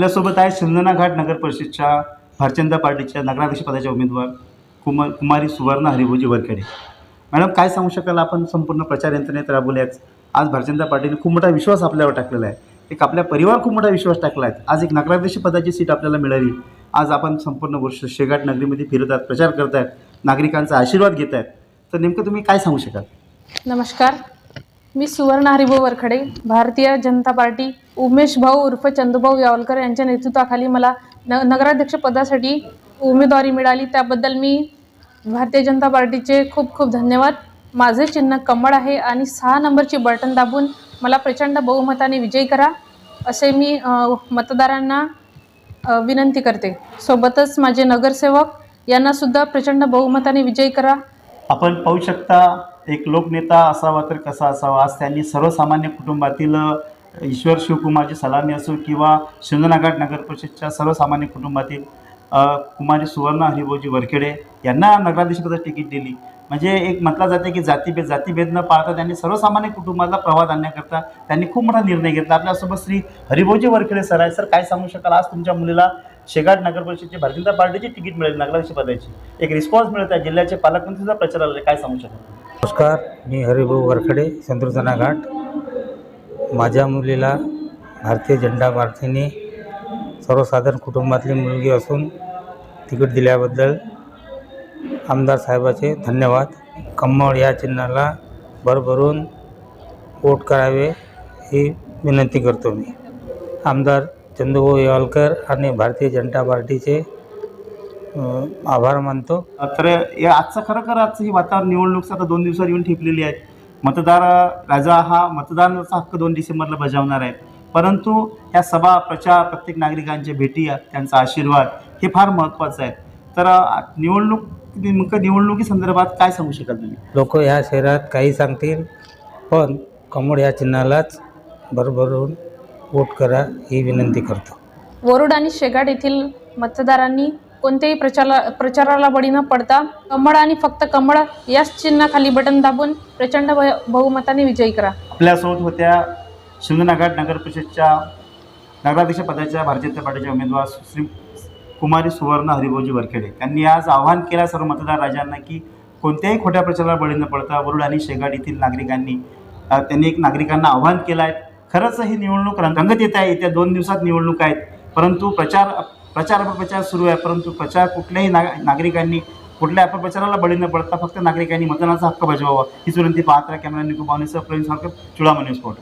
आपल्यासोबत आहे सिंधना घाट नगर परिषदच्या भारतीय पार्टीच्या नगराध्यक्ष पदाच्या उमेदवार कुमा कुमारी सुवर्ण हरिभोजी वरखेडे. मॅडम काय सांगू शकाल आपण संपूर्ण प्रचार यंत्रणेत राबवल्याच आज भारतीय जनता पार्टीने खूप मोठा विश्वास आपल्यावर टाकलेला आहे. एक आपल्या परिवार खूप मोठा विश्वास टाकला आहे. आज एक नगराध्यक्ष पदाची सीट आपल्याला मिळाली. आज आपण संपूर्ण वर्ष शेगाट नगरीमध्ये फिरत आहात प्रचार करत आहेत नागरिकांचा आशीर्वाद घेत आहेत. तर नेमकं तुम्ही काय सांगू शकाल? नमस्कार. मी सुवर्ण हरिभाऊ वरखडे भारतीय जनता पार्टी उमेश भाऊ उर्फ चंदूभाऊ यावलकर यांच्या नेतृत्वाखाली मला न नगराध्यक्ष पदासाठी उमेदवारी मिळाली. त्याबद्दल मी भारतीय जनता पार्टीचे खूप खूप धन्यवाद. माझे चिन्ह कमळ आहे आणि सहा नंबरची बटन दाबून मला प्रचंड बहुमताने विजयी करा असे मी मतदारांना विनंती करते. सोबतच माझे नगरसेवक यांनासुद्धा प्रचंड बहुमताने विजयी करा. आपण पाहू शकता एक लोकनेता असावा तर कसा असावा? आज त्यांनी सर्वसामान्य कुटुंबातील ईश्वर शिवकुमारची सलामी असो किंवा शिंदनाघाट नगर परिषदच्या सर्वसामान्य कुटुंबातील कुमारी सुवर्ण हरिभाऊजी वरखेडे यांना नगराध्यक्षपदाची तिकीट दिली. म्हणजे एक म्हटलं जाते की जातीभेद जातीभेद न पाळता त्यांनी सर्वसामान्य कुटुंबाला प्रवाद आणण्याकरता त्यांनी खूप मोठा निर्णय घेतला. आपल्यासोबत श्री हरिभाऊजी वरखेडे सर आहे सर काय सांगू शकाल? आज तुमच्या मुलीला शेगाट नगर परिषदेची भारतीय जनता पार्टीची तिकीट मिळेल नगराध्यक्ष पदाची. एक रिस्पॉन्स मिळत आहे. जिल्ह्याचे पालकमंत्रीचा प्रचार आले काय सांगू शकतो? नमस्कार. मी हरिभाऊ वरखडे संतुर्जना घाट. माझ्या मुलीला भारतीय जनता पार्टीने सर्वसाधारण कुटुंबातली मुलगी असून तिकीट दिल्याबद्दल आमदार साहेबाचे धन्यवाद. कम्मळ या चिन्हाला भरभरून वोट करावे ही विनंती करतो मी. आमदार चंदूभाऊ येवालकर आणि भारतीय जनता पार्टीचे आभार मानतो. तर या आजचं खरोखर आजचं ही वातावरण निवडणूक आता दोन दिवसात येऊन ठेपलेली आहे. मतदार राजा हा मतदानाचा हक्क दोन डिसेंबरला बजावणार आहे. परंतु ह्या सभा प्रचार प्रत्येक नागरिकांच्या भेटी त्यांचा आशीर्वाद हे फार महत्त्वाचं आहे. तर निवडणूक नेमकं निवडणुकीसंदर्भात काय सांगू शकाल तुम्ही? लोक ह्या शहरात काही सांगतील पण कमळ या चिन्हालाच भरभरून वोट करा ही विनंती करतो. वरुड आणि शेगाड येथील मतदारांनी कोणत्याही प्रचारा प्रचाराला बळी न पडता कमळ आणि फक्त कमळ याच चिन्हाखाली बटन दाबून प्रचंड बहुमताने विजयी करा. आपल्यासोबत होत्या शिंदनाघाट नगर परिषदच्या नगराध्यक्ष पदाच्या भारतीय जनता पार्टीच्या उमेदवार श्री कुमारी सुवर्ण हरिभाऊजी वरखेडे. त्यांनी आज आवाहन केलं सर्व मतदार राजांना की कोणत्याही खोट्या प्रचाराला बळी न पडता वरुड आणि शेगाड येथील नागरिकांनी त्यांनी एक नागरिकांना आवाहन केलं आहे. खरंच ही निवडणूक रंगत येत आहे. येत्या दोन दिवसात निवडणूक आहेत. परंतु प्रचार प्रचार अपप्रचार सुरू आहे. परंतु प्रचार कुठल्याही नाग नागरिकांनी कुठल्या अपप्रचाराला बळी न पडता फक्त नागरिकांनी मतदानाचा हक्क बजावावा. हीच विनंती पाहत कॅमेरा निको बावनेसह प्रवीण सारखं चुडामणी स्फोट